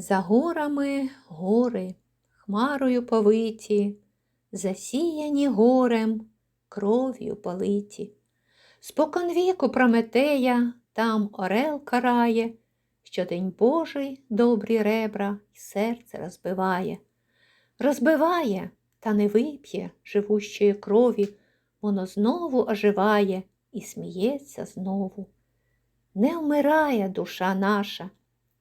За горами гори, хмарою повиті, засіяні горем, кров'ю политі. Спокон віку Прометея там орел карає, що день Божий добрі ребра й серце розбиває. Розбиває, та не вип'є живущої крові, воно знову оживає і сміється знову. Не вмирає душа наша,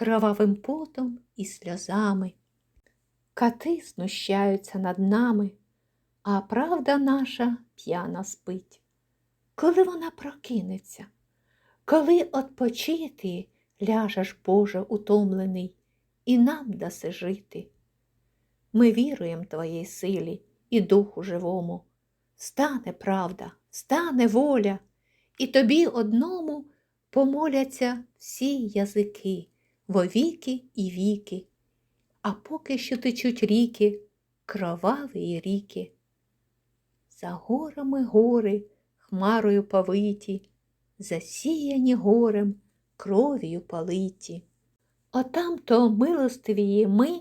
кровавим потом і сльозами. Кати знущаються над нами, а правда наша п'яна спить. Коли вона прокинеться, коли отпочити ляжеш, Боже, утомлений, і нам даси жити. Ми віруємо Твоїй силі і Духу живому. Стане правда, стане воля, і тобі одному помоляться всі язики вовіки і віки, а поки що течуть ріки, кроваві ріки. За горами гори, хмарою повиті, засіяні горем, кров'ю палиті. Отам то милостивії ми,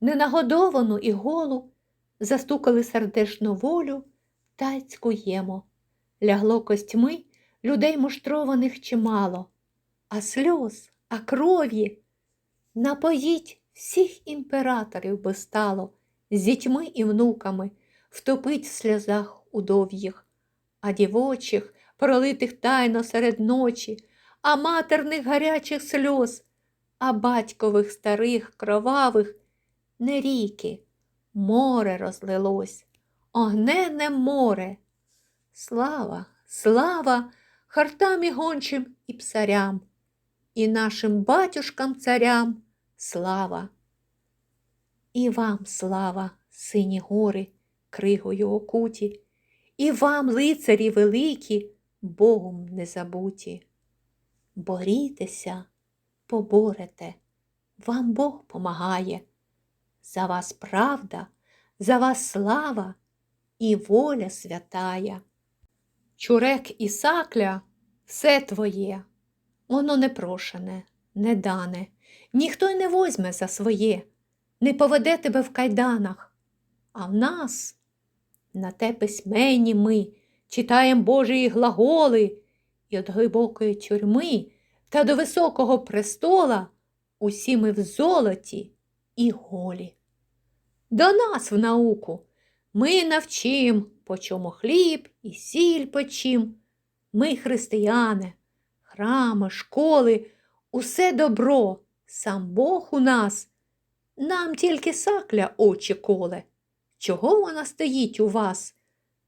ненагодовану і голу, застукали сердешну волю та цькуємо. Лягло костьми людей муштрованих чимало, а сльоз, а крові напоїть всіх імператорів би стало, з дітьми і внуками, втопить в сльозах удов'їх, а дівочих, пролитих тайно серед ночі, а матерних гарячих сльоз, а батькових старих, кровавих не ріки, море розлилось, огнене море. Слава, слава хартам і гончим і псарям, і нашим батюшкам царям слава. І вам слава, сині гори, кригою окуті, і вам, лицарі великі, Богом не забуті. Борітеся, поборете, вам Бог помагає. За вас правда, за вас слава і воля святая. Чурек і сакля все твоє, воно непрошене, не дане, ніхто й не возьме за своє, не поведе тебе в кайданах. А в нас на те письменні ми читаєм Божії глаголи, і від глибокої тюрми та до високого престола усі ми в золоті і голі. До нас в науку ми навчим, по чому хліб і сіль почим. Ми християни, храми, школи, усе добро, сам Бог у нас. Нам тільки сакля очі коле. Чого вона стоїть у вас?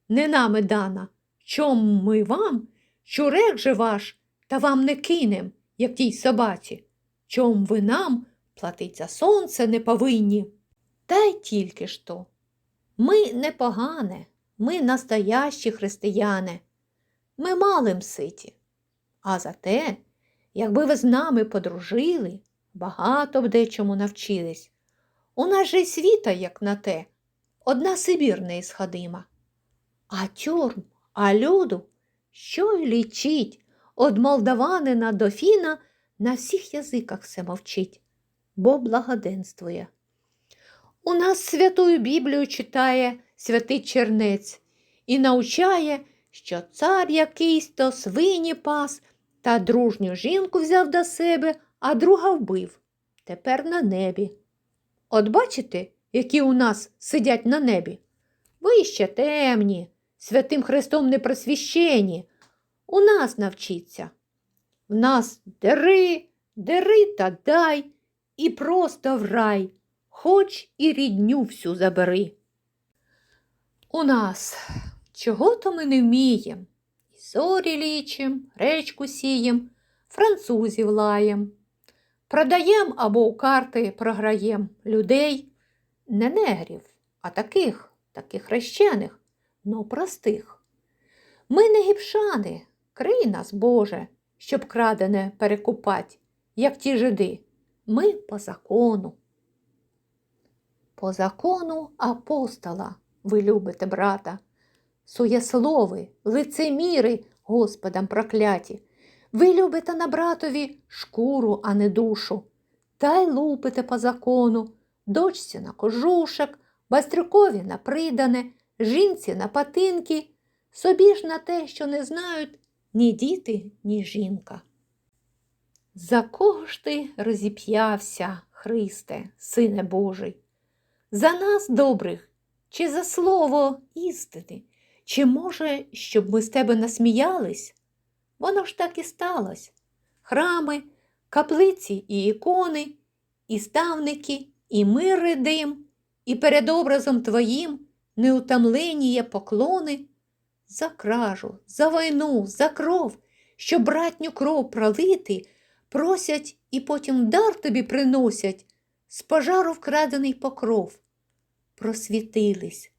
Не нами дана. Чом ми вам, чурек же ваш, та вам не кинем, як тій собаці. Чом ви нам платить за сонце не повинні? Та й тільки ж то. Ми не погане, ми настоящі християни. Ми малим ситі. А зате, якби ви з нами подружили, багато б дечому навчились. У нас же й світа, як на те, одна Сибір не ісходима. А тюрм, а люду, що й лічить, од молдаванина до фіна на всіх язиках все мовчить, бо благоденствує. У нас святую Біблію читає святий чернець і научає, що цар якийсь то свині пас та дружню жінку взяв до себе, а друга вбив. Тепер на небі. От бачите, які у нас сидять на небі? Ви ще темні, святим Христом не просвіщені. У нас навчіться. В нас дери, дери та дай, і просто в рай, хоч і рідню всю забери. У нас чого то ми не вмієм, і зорі лічим, речку сієм, французів лаєм. Продаєм або у карти програєм людей, не негрів, а таких, таких хрещених, но простих. Ми не гіпшани, крий нас, Боже, щоб крадене перекупать, як ті жиди. Ми по закону. По закону апостола ви любите брата, суєслови, лицеміри Господам прокляті. Ви любите на братові шкуру, а не душу, та й лупите по закону, дочці на кожушок, бастрюкові на придане, жінці на патинки, собі ж на те, що не знають ні діти, ні жінка. За кого ж ти розіп'явся, Христе, Сине Божий? За нас добрих, чи за слово істини, чи може, щоб ми з тебе насміялись? Воно ж так і сталося. Храми, каплиці і ікони, і ставники, і мир і дим, і перед образом твоїм неутомлені є поклони за кражу, за війну, за кров, що братню кров пролити, просять і потім дар тобі приносять з пожару вкрадений покров. Просвітились,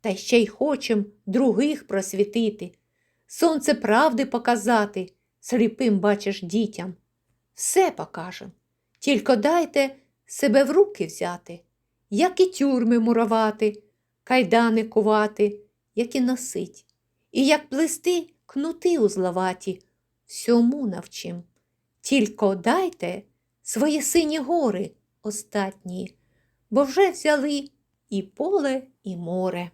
та ще й хочем других просвітити, сонце правди показати, сліпим бачиш дітям. Все покажем, тільки дайте себе в руки взяти, як і тюрми муровати, кайдани кувати, як і носить, і як плести кнути узловаті, всьому навчим. Тільки дайте свої сині гори остатні, бо вже взяли і поле, і море.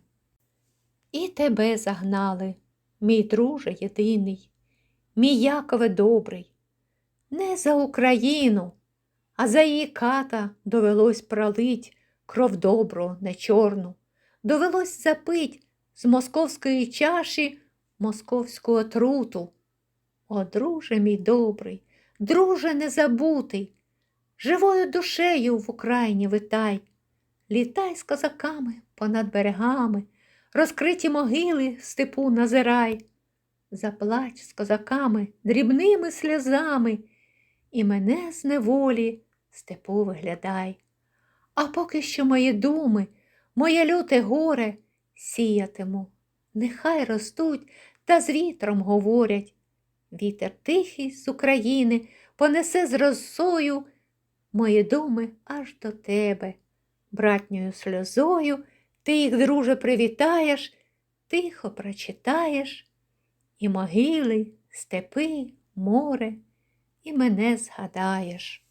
І тебе загнали, мій друже єдиний, мій Якове добрий. Не за Україну, а за її ката довелось пролить кров добру, не чорну, довелось запить з московської чаші московську отруту. О, друже мій добрий, друже незабутий, живою душею в Україні витай, літай з козаками понад берегами, розкриті могили в степу назирай, заплач з козаками дрібними сльозами, і мене з неволі степу виглядай. А поки що мої думи, моє люте горе сіятиму, нехай ростуть та з вітром говорять. Вітер тихий з України понесе з росою мої думи аж до тебе. Братньою сльозою ти їх, друже, привітаєш, тихо прочитаєш, і могили, степи, море, і мене згадаєш.